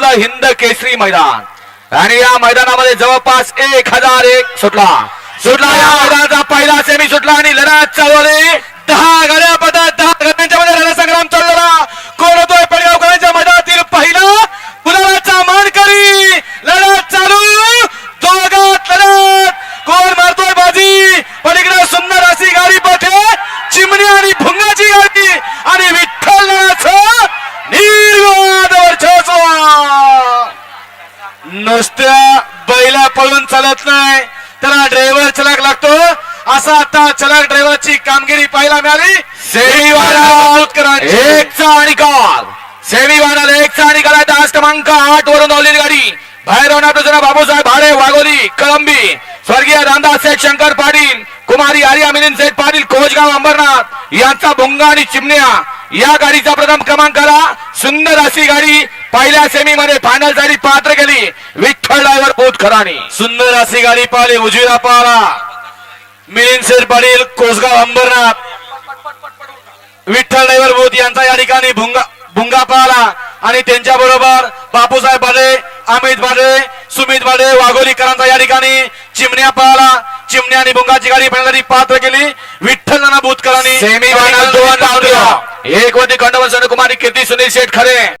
घेतलं हिंद केसरी मैदान. आणि या मैदानामध्ये जवळपास एक हजार एक सुटला. सुटला या मैदानाचा पहिला सेमी सुटला आणि लढत चालवली नुसत्या बैला पळून चालत नाही. त्याला ड्रायव्हर चलाक लागतो. असा आता चलाक ड्रायव्हरची कामगिरी पाहायला मिळाली. एकचा निकाल सेमीवाडाला एकचा निकाल आहे. तास क्रमांक आठ वरून आवलेली गाडी. बाहेर होणार बाबूसाहेब भाडे वाघोली कळंबी. स्वर्गीय रामदास शेठ शंकर पाटील कुमारी आर्या मिलिंद शेठ पाटील कोचगाव अंबरनाथ यांचा भोंगा आणि चिमण्या. या गाडीचा प्रथम क्रमांक आला सुंदर अशी गाडी पहिल्या सेमी मध्ये फायनलसाठी पात्र केली विठ्ठल ड्रायव्हर बोध खराणी. सुंदर अशी गाडी पाहिली उजवीला पाहला. मिलिंद शेठ पाटील कोसगाव अंबरनाथ. विठ्ठल ड्रायव्हर बोध यांचा या ठिकाणी भुंगा भुंगा पाहला. आणि त्यांच्या बरोबर बापूसाहेब बाडे अमित बाडे सुमित बाडे वाघोलीकरांचा या ठिकाणी चिमण्या पाहला. चिमण्या आणि भुंगाची गाडी पहिल्यांदा पात्र केली. विठ्ठल नाना भूतकरांनी सेमी दोन एक वरती खंडवन कुमारी कीर्ती सुनील शेठ खरे.